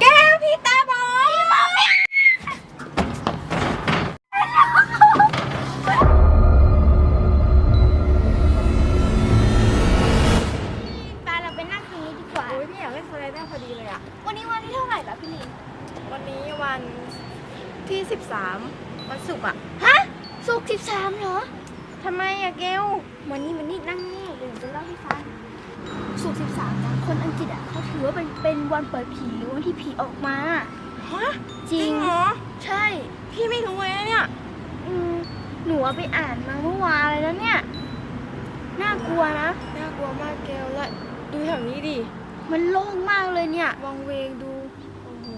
แก้วพี่ตาบอดปาเราไปนั่งตรงนี้ดีกว่า โอ้ยพี่อยากเล่นสไลเดอร์พอดีเลยอะวันนี้วันที่เท่าไหร่แล้วพี่ลินวันนี้วันที่ 13 วันศุกร์อะฮะสุกร์สิบสามเหรอ ทำไมอะเกลวันนี้วันนี้นั่งนี่เดี๋ยวหนูจะเล่าให้ฟัง สุกร์สิบสามนะคนอังกฤษอะเขาถือว่าเป็นเป็นวันเปิดผีหรือวันที่ผีออกมา ฮะจริง เหรอ ใช่ พี่ไม่รู้เลยนะเนี่ย อืมหนูเอาไปอ่านมาเมื่อวานเลยแล้วเนี่ย น่ากลัวนะ น่ากลัวมากเกลและดูแถวนี้ดิ มันโล่งมากเลยเนี่ย วังเวงดู โอ้โห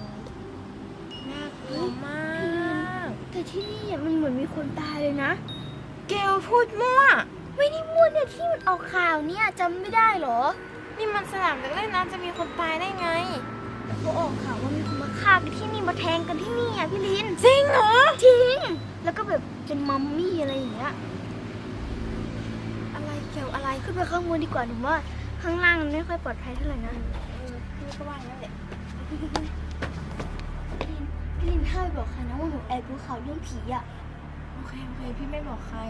น่ากลัวมาก แต่ที่นี่อะมันเหมือนมีคนตายเลยนะเกลพูดมั่ว ไม่ได้มั่วเนี่ยที่มันออกข่าวเนี่ยจำไม่ได้เหรอ นี่มันสนามเด็กเล่นนะจะมีคนตายได้ไงเขาออกข่าวว่ามีคนมาฆ่ากันที่นี่มาแทงกันที่นี่อะพี่ลินจริงเหรอจริง แล้วก็แบบเป็นมัมมี่อะไรอย่างเงี้ยอะไรเกี่ยวอะไรขึ้นไปข้างบนดีกว่าหนูว่าข้างล่างมันไม่ค่อยปลอดภัยเท่าไหร่นะเออพี่ก็ว่าอย่างนั้นแหละพี่ลินพี่ลินห้ามบอกใครนะว่าหนูแอบดูข่าวเรื่องผีอะโอเคโอเคพี่ไม่บอกใคร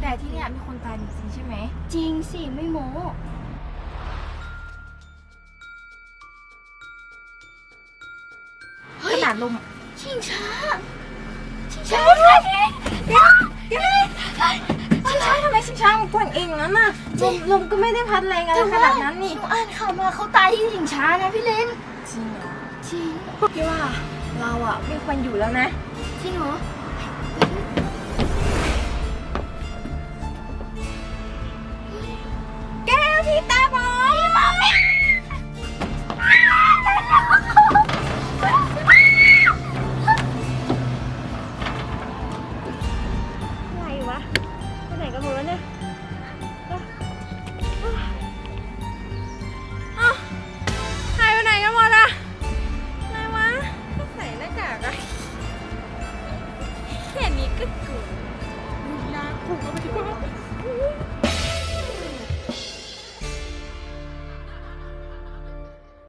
แต่ที่เนี่ยมีคนตายจริงๆใช่ไหม จริงสิไม่โม้ขนาดลมชิงช้าชิงใช่ช้าใช่เดี๋ยวเดี๋ยวชิงช้าทำไมชิงช้ามันกว้างเองนั้นน่ะลมลมก็ไม่ได้พัดแรงอะไรขนาดนั้นนี่หนูอ่านข่าวมาเขาตายที่ชิงช้านะพี่ลินจริงเหรอจริงพี่ว่าเราอะไม่ควรอยู่แล้วนะจริงเหรอ นี่ยหายไปไหนกันหมดอะอาไรวะใส่หน้ากากอะแค่นี้ก็กูน้ากูก็ไม่ได้